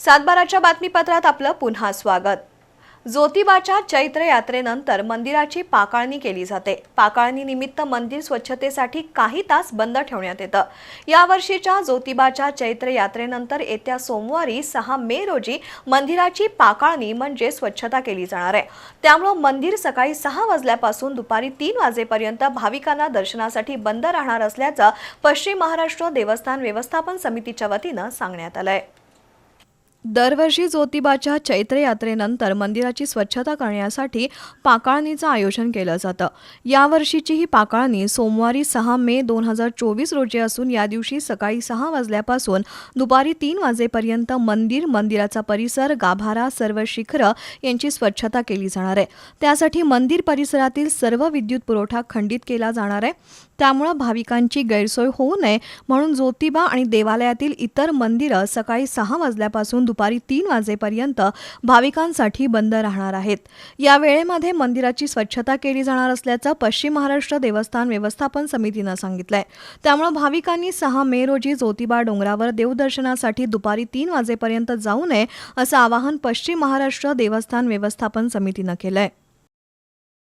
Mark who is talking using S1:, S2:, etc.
S1: सातबाराच्या बातमीपत्रात आपलं पुन्हा स्वागत. ज्योतिबाच्या चैत्र यात्रेनंतर मंदिराची पाकाळणी केली जाते. पाकाळणी निमित्त मंदिर स्वच्छतेसाठी काही तास बंद ठेवण्यात येतं. यावर्षीच्या ज्योतिबाच्या चैत्र यात्रेनंतर येत्या सोमवारी सहा मे रोजी मंदिराची पाकाळणी म्हणजे स्वच्छता केली जाणार आहे. त्यामुळं मंदिर सकाळी सहा वाजल्यापासून दुपारी तीन वाजेपर्यंत भाविकांना दर्शनासाठी बंद राहणार असल्याचं पश्चिम महाराष्ट्र देवस्थान व्यवस्थापन समितीच्या वतीनं सांगण्यात आलं आहे दरवर्षी ज्योतिबाच्या चैत्र यात्रेनंतर मंदिराची स्वच्छता करण्यासाठी पाकाळणीचं आयोजन केलं जातं. यावर्षीची ही पाकाळणी सोमवारी सहा मे दोन हजार चोवीस रोजी असून या दिवशी सकाळी सहा वाजल्यापासून दुपारी तीन वाजेपर्यंत मंदिर मंदिराचा परिसर गाभारा सर्व शिखरं यांची स्वच्छता केली जाणार आहे. त्यासाठी मंदिर परिसरातील सर्व विद्युत पुरवठा खंडित केला जाणार आहे. त्यामुळं भाविकांची गैरसोय होऊ नये म्हणून ज्योतिबा आणि देवालयातील इतर मंदिरं सकाळी सहा वाजल्यापासून दुपारी तीन वाजेपर्यंत भाविकांसाठी बंद राहणार आहेत. या वेळेमध्ये मंदिराची स्वच्छता केली जाणार असल्याचं पश्चिम महाराष्ट्र देवस्थान व्यवस्थापन समितीनं सांगितलंय. त्यामुळं भाविकांनी सहा मे रोजी ज्योतिबा डोंगरावर देवदर्शनासाठी दुपारी तीन वाजेपर्यंत जाऊ नये असं आवाहन पश्चिम महाराष्ट्र देवस्थान व्यवस्थापन समितीनं केलंय.